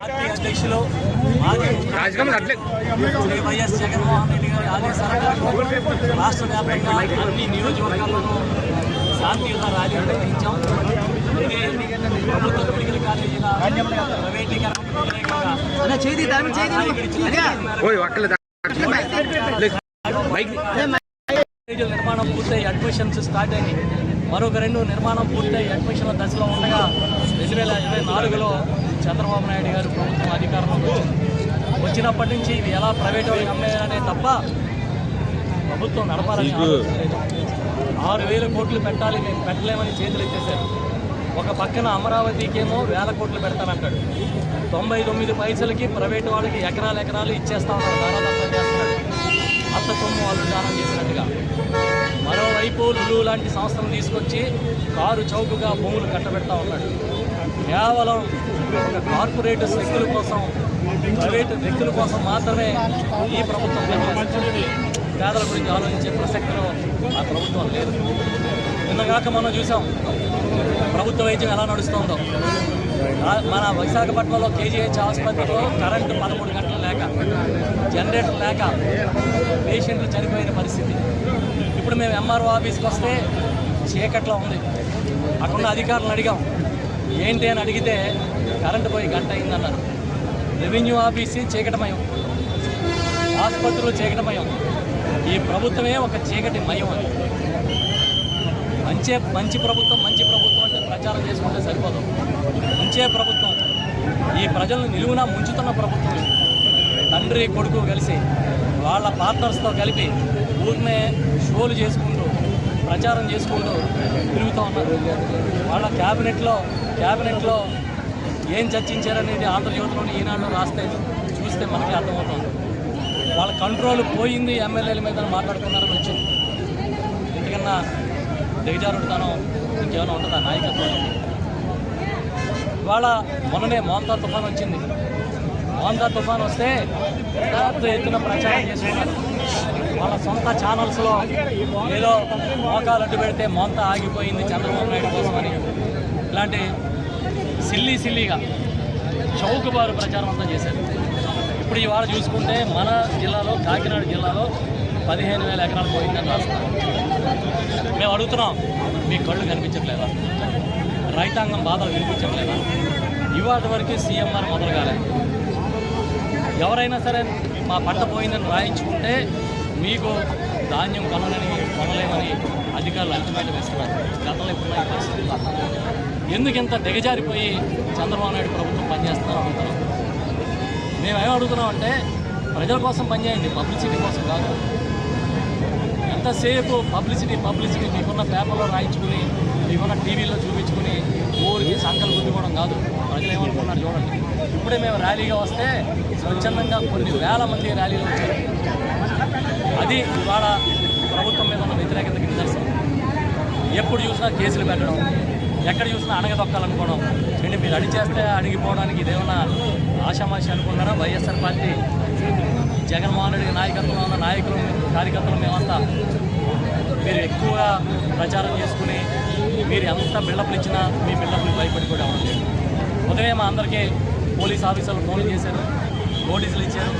అధ్యక్షులు శ్రీ వైఎస్ జగన్మోహన్ రెడ్డి గారి ఆదేశాల రాష్ట్ర వ్యాప్తంగా అన్ని నియోజకవర్గాల్లోనూ శాంతియుత ర్యాలీ నిర్వహించాం. ప్రభుత్వ మెడికల్ కాలేజీల కాలేజీల నిర్మాణం పూర్తయి అడ్మిషన్స్ స్టార్ట్ అయ్యి మరొక రెండు నిర్మాణం పూర్తయి అడ్మిషన్ల దశలో ఉండగా రెండు వేల ఇరవై నాలుగులో చంద్రబాబు నాయుడు గారు ప్రభుత్వం అధికారంలోకి వచ్చింది. వచ్చినప్పటి నుంచి ఇవి ఎలా ప్రైవేట్ వాళ్ళకి అమ్మేయాలనే తప్ప ప్రభుత్వం నడపాలని ఆరు వేల కోట్లు పెట్టాలి మేము పెట్టలేమని చేతులు ఎత్తేసారు ఒక పక్కన అమరావతికేమో వేల కోట్లు పెడతానంటాడు. తొంభై తొమ్మిది పైసలకి ప్రైవేట్ వాళ్ళకి ఎకరాలు ఎకరాలు ఇచ్చేస్తామన్నారు దారాదత్తం చేస్తున్నాడు. అంత సొమ్ము వాళ్ళు దానం చేసినట్టుగా మరోవైపు లాంటి సంస్థలు తీసుకొచ్చి కారు చౌకగా భూములు కట్టబెడతా ఉన్నాడు. కేవలం ఒక కార్పొరేట్ శక్తుల కోసం ప్రైవేటు వ్యక్తుల కోసం మాత్రమే ఈ ప్రభుత్వం పనిచేస్తుంది. పేదల గురించి ఆలోచించే ప్రసక్తిలో ఆ ప్రభుత్వం లేదు. నిన్నగాక మనం చూసాం ప్రభుత్వ వైద్యం ఎలా నడుస్తుందో. మన విశాఖపట్నంలో కేజీహెచ్ ఆసుపత్రిలో కరెంటు పదమూడు గంటలు లేక జనరేటర్ లేక పేషెంట్లు చనిపోయిన పరిస్థితి. ఇప్పుడు మేము ఎంఆర్ఓ ఆఫీస్కి వస్తే చీకట్లో ఉంది. అక్కడున్న అధికారులను అడిగాం. ఏంటి అని అడిగితే కరెంటు పోయి గంట అయిందన్నారు. రెవెన్యూ ఆఫీస్ చీకటమయం. ఆసుపత్రులు చీకటమయం. ఈ ప్రభుత్వమే ఒక చీకటి మయం అని. మంచి మంచి ప్రభుత్వం మంచి ప్రభుత్వం. ప్రచారం చేసుకుంటే సరిపోదు. ముంచే ప్రభుత్వం. ఈ ప్రజలను నిలువున ముంచుతున్న ప్రభుత్వం తండ్రి కొడుకు కలిసి వాళ్ళ పార్ట్నర్స్తో కలిపి ఊరినే షోలు చేసుకుంటూ ప్రచారం చేసుకుంటూ తిరుగుతూ ఉన్నారు. వాళ్ళ క్యాబినెట్లో క్యాబినెట్లో ఏం చర్చించారనేది ఆంధ్రజ్యోతిలోని ఈనాడు రాస్తే చూస్తే మనకి అర్థమవుతుంది. వాళ్ళ కంట్రోల్ పోయింది ఎమ్మెల్యేల మీద మాట్లాడుకున్నారని వచ్చింది ఎందుకన్నా దిగజారుడుతనం ఇంకేమైనా ఉంటుందా నాయకత్వం ఇవాళ మొన్ననే మోంతా తుఫాన్ వచ్చింది. మోంతా తుఫాన్ వస్తే పెద్ద ఎత్తున ప్రచారం చేసుకున్నారు వాళ్ళ సొంత ఛానల్స్లో ఏదో మోకాలు అడ్డు పెడితే మోంతా ఆగిపోయింది చంద్రబాబు నాయుడు కోసమని ఇలాంటి సిల్లీ సిల్లీగా చౌకబారు ప్రచారం అంతా చేశారు. ఇప్పుడు ఇవాళ చూసుకుంటే మన జిల్లాలో కాకినాడ జిల్లాలో పదిహేను వేల ఎకరాలు పోయిందని రాస్తున్నారు మేము అడుగుతున్నాం మీ కళ్ళు కనిపించట్లేదా? రైతాంగం బాధలు వినిపించట్లేదా? ఇవాటి వరకు సీఎంఆర్ మొదలు కాలేదు ఎవరైనా సరే మా పంట పోయిందని రాయించుకుంటే మీకు ధాన్యం కొనలని కొనలేమని అధికారులు అల్టిమేటం ఇస్తున్నారు. గతంలో ఇప్పుడు పరిస్థితి ఎందుకు ఇంత దిగజారిపోయి చంద్రబాబు నాయుడు ప్రభుత్వం పనిచేస్తున్నారో అడుగుతున్నాం మేమేం అడుగుతున్నాం అంటే ప్రజల కోసం పనిచేయండి పబ్లిసిటీ కోసం కాదు. ఎంతసేపు పబ్లిసిటీ పబ్లిసిటీ మీకున్న పేపర్లో రాయించుకుని మీకున్న టీవీలో చూపించుకుని ఊరికి సంకల్ గుద్దుకోవడం కాదు. ప్రజలు ఏమనుకున్నారు చూడండి. ఇప్పుడే మేము ర్యాలీగా వస్తే స్వచ్ఛందంగా కొన్ని వేల మంది ర్యాలీలో వచ్చారు అది ఇవాళ ప్రభుత్వం మీద ఉన్న వ్యతిరేకతకి నిదర్శనం ఎప్పుడు చూసినా కేసులు పెట్టడం ఎక్కడ చూసినా అణగదొక్కాలనుకోవడం అంటే మీరు అడిచేస్తే అడిగిపోవడానికి ఇదేమన్నా ఆషామాషి అనుకున్నారా వైఎస్ఆర్ పార్టీ జగన్మోహన్ రెడ్డి నాయకత్వంలో ఉన్న నాయకులు కార్యకర్తలు మేమంతా మీరు ఎక్కువగా ప్రచారం చేసుకుని మీరు ఎంత బిల్డప్లు ఇచ్చినా మీ బిల్డప్లు భయపడి కూడా ఎవరు ఉదయం మా అందరికీ పోలీస్ ఆఫీసర్లు ఫోన్లు చేశారు నోటీసులు ఇచ్చారు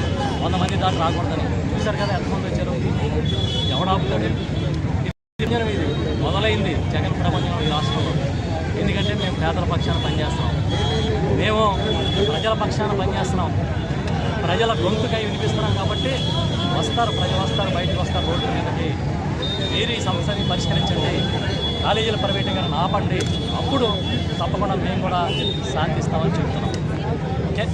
వంద మంది దాకా రాకూడదని. చూశారు కదా ఎంతమంది వచ్చారు? ఎవడు ఆపుతాడు ఇది మొదలైంది జగన్ ప్రపంచం ఈ రాష్ట్రంలో. ఎందుకంటే మేము పేదల పక్షాన పనిచేస్తున్నాం. మేము ప్రజల పక్షాన పనిచేస్తున్నాం. ప్రజల గొంతుకై వినిపిస్తున్నాం కాబట్టి వస్తారు ప్రజలు వస్తారు బయటకు వస్తారు రోడ్డు మీరు ఈ సమస్యని పరిష్కరించండి. కాలేజీల ప్రైవేటీకరణ ఆపండి. అప్పుడు తప్పకుండా మేము కూడా శాంతిస్తామని చెప్తున్నాం. ఓకే?